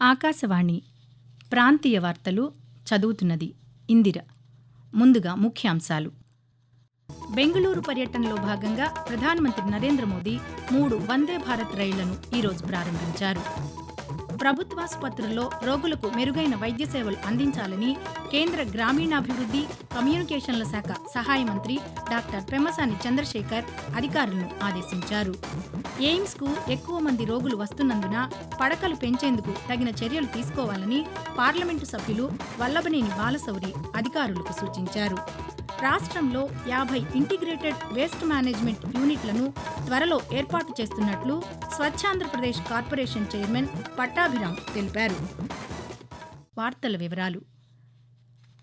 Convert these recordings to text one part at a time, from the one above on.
ఆకాశవాణి ప్రాంతీయ వార్తలు చదువుతున్నది ఇందిర. ముందుగా ముఖ్యాంశాలు. బెంగళూరు పర్యటనలో భాగంగా ప్రధానమంత్రి నరేంద్ర మోదీ మూడు వందే భారత్ రైళ్ళను ఈరోజు ప్రారంభించారు. ప్రభుత్వాసుపత్రుల్లో రోగులకు మెరుగైన వైద్య సేవలు అందించాలని కేంద్ర గ్రామీణాభివృద్ధి కమ్యూనికేషన్ల శాఖ సహాయ మంత్రి డాక్టర్ పెమ్మసాని చంద్రశేఖర్ అధికారులను ఆదేశించారు. ఎయిమ్స్కు ఎక్కువ మంది రోగులు వస్తున్నందున పడకలు పెంచేందుకు తగిన చర్యలు తీసుకోవాలని పార్లమెంటు సభ్యులు వల్లభనేని బాలశౌరి అధికారులకు సూచించారు. రాష్ట్రంలో యాభై ఇంటిగ్రేటెడ్ వేస్ట్ మేనేజ్మెంట్ యూనిట్లను త్వరలో ఏర్పాటు చేస్తున్నట్లు స్వచ్ఛాంధ్రప్రదేశ్ కార్పొరేషన్ చైర్మన్ పట్టాభిరామ్ తెలిపారు. వార్తల వివరాలు.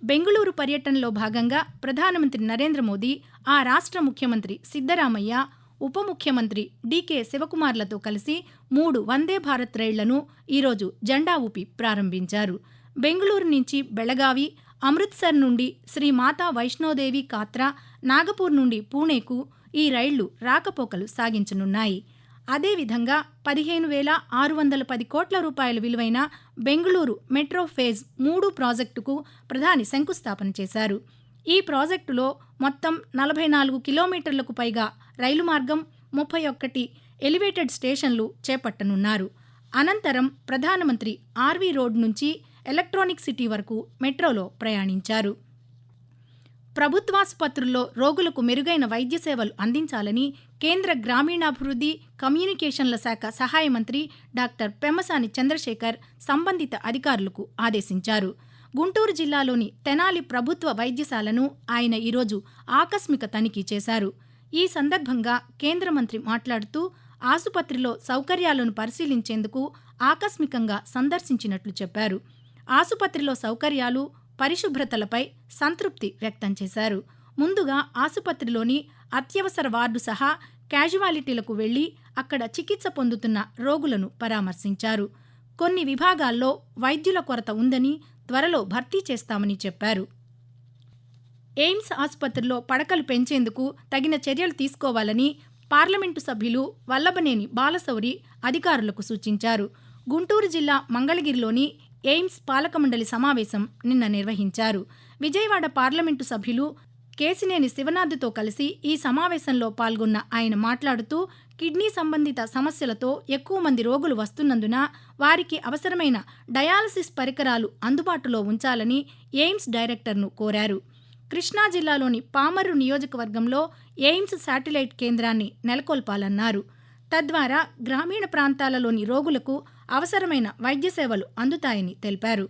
బెంగళూరు పర్యటనలో భాగంగా ప్రధానమంత్రి నరేంద్ర మోదీ ఆ రాష్ట్ర ముఖ్యమంత్రి సిద్దరామయ్య ఉప ముఖ్యమంత్రి డీకే శివకుమార్లతో కలిసి మూడు వందే భారత్ రైళ్ళను ఈరోజు జెండా ఊపి ప్రారంభించారు. బెంగళూరు నుంచి బెళగావి అమృత్సర్ నుండి శ్రీ మాతా వైష్ణోదేవి కాత్రా నాగపూర్ నుండి పూణేకు ఈ రైళ్ళు రాకపోకలు సాగించనున్నాయి. అదేవిధంగా పదిహేను వేల ఆరు వందల పది కోట్ల రూపాయల విలువైన బెంగళూరు మెట్రో ఫేజ్ మూడు ప్రాజెక్టుకు ప్రధాని శంకుస్థాపన చేశారు. ఈ ప్రాజెక్టులో మొత్తం నలభై నాలుగు కిలోమీటర్లకు పైగా రైలు మార్గం ముప్పై ఒక్కటి ఎలివేటెడ్ స్టేషన్లు చేపట్టనున్నారు. అనంతరం ప్రధానమంత్రి ఆర్వీ రోడ్ నుంచి ఎలక్ట్రానిక్ సిటీ వరకు మెట్రోలో ప్రయాణించారు. ప్రభుత్వాసుపత్రుల్లో రోగులకు మెరుగైన వైద్య సేవలు అందించాలని కేంద్ర గ్రామీణాభివృద్ధి కమ్యూనికేషన్ల శాఖ సహాయ మంత్రి డాక్టర్ పెమ్మసాని చంద్రశేఖర్ సంబంధిత అధికారులకు ఆదేశించారు. గుంటూరు జిల్లాలోని తెనాలి ప్రభుత్వ వైద్యశాలను ఆయన ఈరోజు ఆకస్మిక తనిఖీ చేశారు. ఈ సందర్భంగా కేంద్ర మంత్రి మాట్లాడుతూ ఆసుపత్రిలో సౌకర్యాలను పరిశీలించేందుకు ఆకస్మికంగా సందర్శించినట్లు చెప్పారు. ఆసుపత్రిలో సౌకర్యాలు పరిశుభ్రతలపై సంతృప్తి వ్యక్తం చేశారు. ముందుగా ఆసుపత్రిలోని అత్యవసర వార్డు సహా క్యాజువాలిటీలకు వెళ్ళి అక్కడ చికిత్స పొందుతున్న రోగులను పరామర్శించారు. కొన్ని విభాగాల్లో వైద్యుల కొరత ఉందని త్వరలో భర్తీ చేస్తామని చెప్పారు. ఎయిమ్స్ ఆసుపత్రిలో పడకలు పెంచేందుకు తగిన చర్యలు తీసుకోవాలని పార్లమెంటు సభ్యులు వల్లభనేని బాలశౌరి అధికారులకు సూచించారు. గుంటూరు జిల్లా మంగళగిరిలోని ఎయిమ్స్ పాలకమండలి సమావేశం నిన్న నిర్వహించారు. విజయవాడ పార్లమెంటు సభ్యులు కేసినేని శివనాథ్తో కలిసి ఈ సమావేశంలో పాల్గొన్న ఆయన మాట్లాడుతూ కిడ్నీ సంబంధిత సమస్యలతో ఎక్కువ మంది రోగులు వస్తున్నందున వారికి అవసరమైన డయాలసిస్ పరికరాలు అందుబాటులో ఉంచాలని ఎయిమ్స్ డైరెక్టర్ను కోరారు. కృష్ణా జిల్లాలోని పామర్రు నియోజకవర్గంలో ఎయిమ్స్ శాటిలైట్ కేంద్రాన్ని నెలకొల్పాలన్నారు. తద్వారా గ్రామీణ ప్రాంతాలలోని రోగులకు అవసరమైన వైద్య సేవలు అందుతాయని తెలిపారు.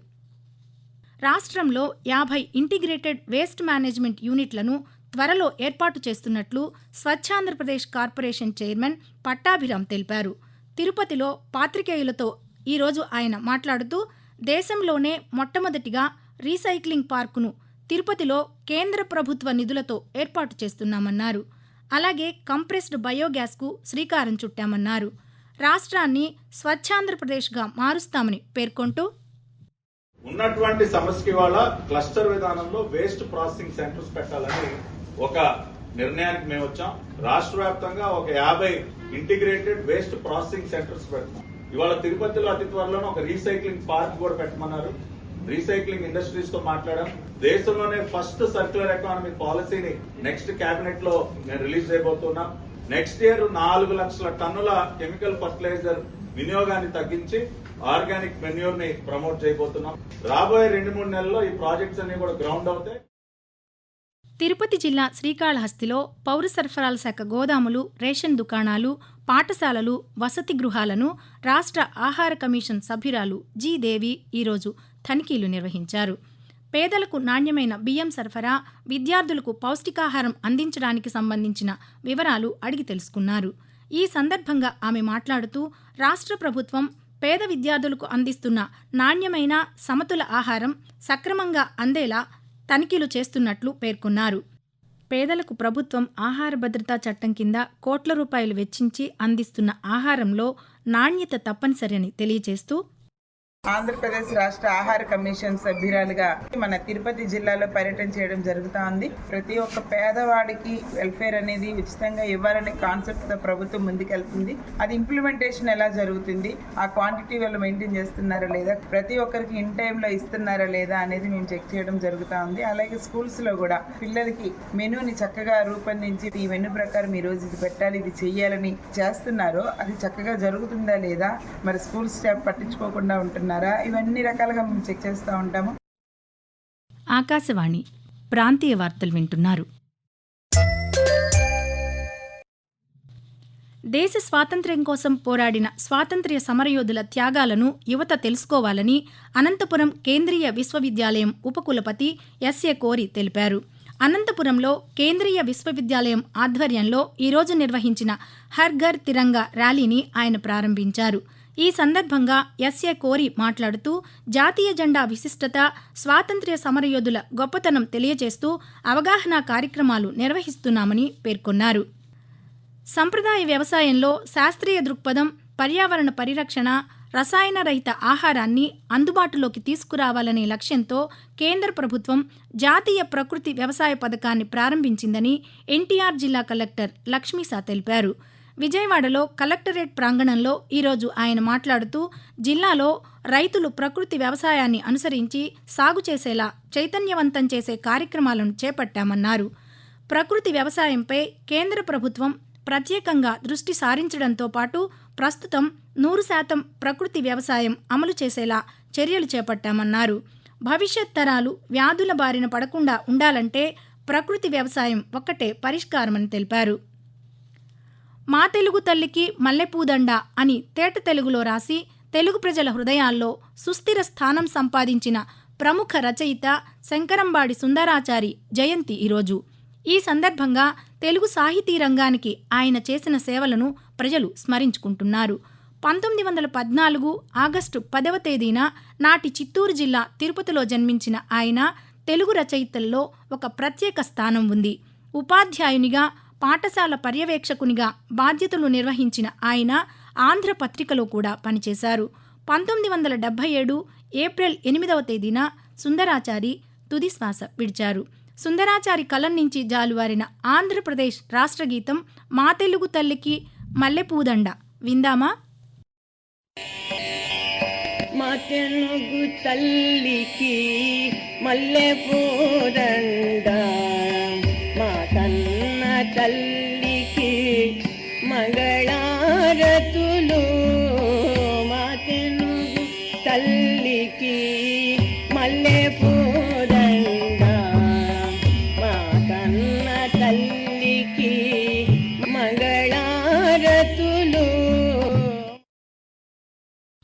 రాష్ట్రంలో యాభై ఇంటిగ్రేటెడ్ వేస్ట్ మేనేజ్మెంట్ యూనిట్లను త్వరలో ఏర్పాటు చేస్తున్నట్లు స్వచ్ఛాంధ్రప్రదేశ్ కార్పొరేషన్ చైర్మన్ పట్టాభిరామ్ తెలిపారు. తిరుపతిలో పాత్రికేయులతో ఈరోజు ఆయన మాట్లాడుతూ దేశంలోనే మొట్టమొదటిగా రీసైక్లింగ్ పార్కును తిరుపతిలో కేంద్ర ప్రభుత్వ నిధులతో ఏర్పాటు చేస్తున్నామన్నారు. అలాగే కంప్రెస్డ్ బయోగ్యాస్కు శ్రీకారం చుట్టామన్నారు. రాష్ట్రాన్ని స్వచ్ఛాంధ్రప్రదేశ్గా మారుస్తామని పేర్కొంటూ ఉన్నటువంటి సమస్యకి వాళ్ళ క్లస్టర్ విధానంలో వేస్ట్ ప్రాసెసింగ్ సెంటర్స్ పెట్టాలని ఒక నిర్ణయానికి మేము వచ్చాం. రాష్ట్ర వ్యాప్తంగా ఒక యాభై ఇంటిగ్రేటెడ్ వేస్ట్ ప్రాసెసింగ్ సెంటర్స్ పెడతాం. ఇవాళ తిరుపతిలో అతి త్వరలోనే ఒక రీసైక్లింగ్ పార్క్ కూడా పెట్టమన్నారు. రీసైక్లింగ్ ఇండస్ట్రీస్తో మాట్లాడాం. దేశంలోనే ఫస్ట్ సర్క్యులర్ ఎకానమీ పాలసీని నెక్స్ట్ కేబినెట్లో నేను రిలీజ్ చేయబోతున్నా. నెక్స్ట్ ఇయర్ నాలుగు లక్షల టన్నుల కెమికల్ ఫర్టిలైజర్ వినియోగాన్ని తగ్గించి ఆర్గానిక్ మెన్యూర్ని ప్రమోట్ చేయబోతున్నాం. రాబోయే రెండు మూడు నెలల్లో ఈ ప్రాజెక్ట్స్ అన్ని కూడా గ్రౌండ్ అవుతాయి. తిరుపతి జిల్లా శ్రీకాళహస్తిలో పౌర సరఫరాల శాఖ గోదాములు రేషన్ దుకాణాలు పాఠశాలలు వసతి గృహాలను రాష్ట్ర ఆహార కమిషన్ సభ్యురాలు జీ దేవి ఈరోజు తనిఖీలు నిర్వహించారు. పేదలకు నాణ్యమైన బియ్యం సరఫరా విద్యార్థులకు పౌష్టికాహారం అందించడానికి సంబంధించిన వివరాలు అడిగి తెలుసుకున్నారు. ఈ సందర్భంగా ఆమె మాట్లాడుతూ రాష్ట్ర ప్రభుత్వం పేద విద్యార్థులకు అందిస్తున్న నాణ్యమైన సమతుల ఆహారం సక్రమంగా అందేలా తనిఖీలు చేస్తున్నట్లు పేర్కొన్నారు. పేదలకు ప్రభుత్వం ఆహార భద్రతా చట్టం కింద కోట్ల రూపాయలు వెచ్చించి అందిస్తున్న ఆహారంలో నాణ్యత తప్పనిసరి అని తెలియజేస్తూ ఆంధ్రప్రదేశ్ రాష్ట్ర ఆహార కమిషన్ సభ్యురాలుగా మన తిరుపతి జిల్లాలో పర్యటన చేయడం జరుగుతా ఉంది ప్రతి ఒక్క పేదవాడికి వెల్ఫేర్ అనేది ఉచితంగా ఇవ్వాలనే కాన్సెప్ట్తో ప్రభుత్వం ముందుకెళ్తుంది. అది ఇంప్లిమెంటేషన్ ఎలా జరుగుతుంది? ఆ క్వాంటిటీ వాళ్ళు మెయింటైన్ చేస్తున్నారా లేదా? ప్రతి ఒక్కరికి ఇన్ టైంలో ఇస్తున్నారా లేదా అనేది మేము చెక్ చేయడం జరుగుతా ఉంది అలాగే స్కూల్స్లో కూడా పిల్లలకి మెనూని చక్కగా రూపొందించి ఈ మెనూ ప్రకారం ఈ రోజు ఇది పెట్టాలి ఇది చెయ్యాలని చేస్తున్నారో అది చక్కగా జరుగుతుందా లేదా? మరి స్కూల్ స్టాఫ్ పట్టించుకోకుండా ఉంటున్నారు? ఇవన్నీ రకాలుగా మేము చెక్ చేస్తూ ఉంటాము. ఆకాశవాణి ప్రాంతీయ వార్తలు వింటున్నారు. దేశ స్వాతంత్ర్యం కోసం పోరాడిన స్వాతంత్ర్య సమరయోధుల త్యాగాలను యువత తెలుసుకోవాలని అనంతపురం కేంద్రీయ విశ్వవిద్యాలయం ఉపకులపతి ఎస్ఏ కోరి తెలిపారు. అనంతపురంలో కేంద్రీయ విశ్వవిద్యాలయం ఆధ్వర్యంలో ఈరోజు నిర్వహించిన హర్ ఘర్ తిరంగా ర్యాలీని ఆయన ప్రారంభించారు. ఈ సందర్భంగా ఎస్ఏ కోరి మాట్లాడుతూ జాతీయ జెండా విశిష్టత స్వాతంత్ర్య సమరయోధుల గొప్పతనం తెలియజేస్తూ అవగాహన కార్యక్రమాలు నిర్వహిస్తున్నామని పేర్కొన్నారు. సంప్రదాయ వ్యవసాయంలో శాస్త్రీయ దృక్పథం పర్యావరణ పరిరక్షణ రసాయన రహిత ఆహారాన్ని అందుబాటులోకి తీసుకురావాలనే లక్ష్యంతో కేంద్ర ప్రభుత్వం జాతీయ ప్రకృతి వ్యవసాయ పథకాన్ని ప్రారంభించిందని ఎన్టీఆర్ జిల్లా కలెక్టర్ లక్ష్మీసా తెలిపారు. విజయవాడలో కలెక్టరేట్ ప్రాంగణంలో ఈరోజు ఆయన మాట్లాడుతూ జిల్లాలో రైతులు ప్రకృతి వ్యవసాయాన్ని అనుసరించి సాగు చేసేలా చైతన్యవంతం చేసే కార్యక్రమాలను చేపట్టామన్నారు. ప్రకృతి వ్యవసాయంపై కేంద్ర ప్రభుత్వం ప్రత్యేకంగా దృష్టి సారించడంతో పాటు ప్రస్తుతం నూరు శాతం ప్రకృతి వ్యవసాయం అమలు చేసేలా చర్యలు చేపట్టామన్నారు. భవిష్యత్ తరాలు వ్యాధుల బారిన పడకుండా ఉండాలంటే ప్రకృతి వ్యవసాయం ఒక్కటే పరిష్కారమని తెలిపారు. మా తెలుగు తల్లికి మల్లెపూదండ అని తేట తెలుగులో రాసి తెలుగు ప్రజల హృదయాల్లో సుస్థిర స్థానం సంపాదించిన ప్రముఖ రచయిత శంకరంబాడి సుందరాచారి జయంతి ఈరోజు. ఈ సందర్భంగా తెలుగు సాహితీ రంగానికి ఆయన చేసిన సేవలను ప్రజలు స్మరించుకుంటున్నారు. పంతొమ్మిది వందల పద్నాలుగు ఆగస్టు పదవ తేదీన నాటి చిత్తూరు జిల్లా తిరుపతిలో జన్మించిన ఆయన తెలుగు రచయితల్లో ఒక ప్రత్యేక స్థానం ఉంది. ఉపాధ్యాయునిగా పాఠశాల పర్యవేక్షకునిగా బాధ్యతలు నిర్వహించిన ఆయన ఆంధ్ర పత్రికలో కూడా పనిచేశారు. పంతొమ్మిది వందల డెబ్బై ఏడు ఏప్రిల్ ఎనిమిదవ తేదీన సుందరాచారి తుది శ్వాస విడిచారు. సుందరాచారి కలం నుంచి జాలువారిన ఆంధ్రప్రదేశ్ రాష్ట్రగీతం మా తెలుగు తల్లికి మల్లెపూదండ విందామా? మా తెలుగు తల్లికి మల్లెపూదండ తల్లికి మంగళారతులు మాతెను తల్లికి మల్లె పూదండ. మా కన్న తల్లికి మంగళారతులు.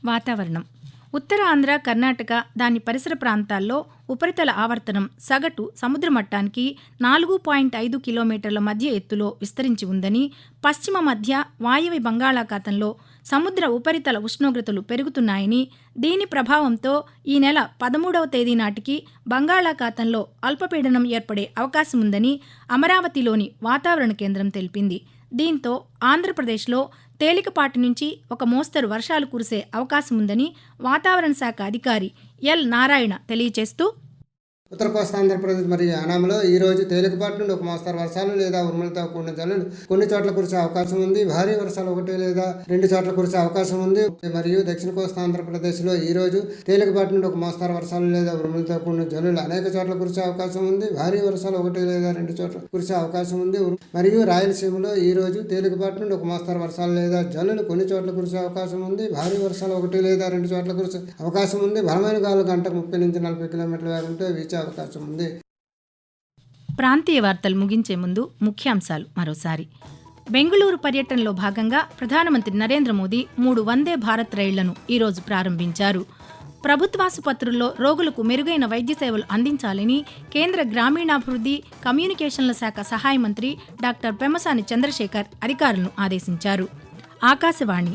వాతావరణం. ఉత్తర ఆంధ్ర కర్ణాటక దాని పరిసర ప్రాంతాల్లో ఉపరితల ఆవర్తనం సగటు సముద్ర మట్టానికి నాలుగు పాయింట్ ఐదు కిలోమీటర్ల మధ్య ఎత్తులో విస్తరించి ఉందని పశ్చిమ మధ్య వాయవ్య బంగాళాఖాతంలో సముద్ర ఉపరితల ఉష్ణోగ్రతలు పెరుగుతున్నాయని దీని ప్రభావంతో ఈ నెల పదమూడవ తేదీ నాటికి బంగాళాఖాతంలో అల్పపీడనం ఏర్పడే అవకాశం ఉందని అమరావతిలోని వాతావరణ కేంద్రం తెలిపింది. దీంతో ఆంధ్రప్రదేశ్లో తేలికపాటి నుంచి ఒక మోస్తరు వర్షాలు కురిసే అవకాశం ఉందని వాతావరణ శాఖ అధికారి ఎల్ నారాయణ తెలియజేస్తూ ఉత్తర కోస్తా ఆంధ్రప్రదేశ్ మరియు యానాంలో ఈ రోజు తేలికపాటి నుండి ఒక మోస్తరు వర్షాలు లేదా ఉరుములతో కూడిన జల్లులు కొన్ని చోట్ల కురిసే అవకాశం ఉంది. భారీ వర్షాలు ఒకటి లేదా రెండు చోట్ల కురిసే అవకాశం ఉంది. మరియు దక్షిణ కోస్తా ఆంధ్రప్రదేశ్లో ఈ రోజు తేలికపాటి నుండి ఒక మోస్తరు వర్షాలు లేదా ఉరుములతో కూడిన జల్లులు అనేక చోట్ల కురిసే అవకాశం ఉంది. భారీ వర్షాలు ఒకటి లేదా రెండు చోట్ల కురిసే అవకాశం ఉంది. మరియు రాయలసీమలో ఈ రోజు తేలికపాటి నుండి ఒక మోస్తరు వర్షాలు లేదా జల్లులు కొన్ని చోట్ల కురిసే అవకాశం ఉంది. భారీ వర్షాలు ఒకటి లేదా రెండు చోట్ల కురిసే అవకాశం ఉంది. బలమైన గాలు గంటకు ముప్పై నుంచి నలభై కిలోమీటర్ల వేగంతో వీచే అవకాశం ఉంది. ప్రాంతీయ వార్తలు ముగించే ముందు ముఖ్యాంశాలు మరోసారి. బెంగళూరు పర్యటనలో భాగంగా ప్రధానమంత్రి నరేంద్ర మోదీ మూడు వందే భారత్ రైళ్ళను ఈరోజు ప్రారంభించారు. ప్రభుత్వాసుపత్రుల్లో రోగులకు మెరుగైన వైద్య సేవలు అందించాలని కేంద్ర గ్రామీణాభివృద్ధి కమ్యూనికేషన్ల శాఖ సహాయ మంత్రి డాక్టర్ పెమ్మసాని చంద్రశేఖర్ అధికారులను ఆదేశించారు. ఆకాశవాణి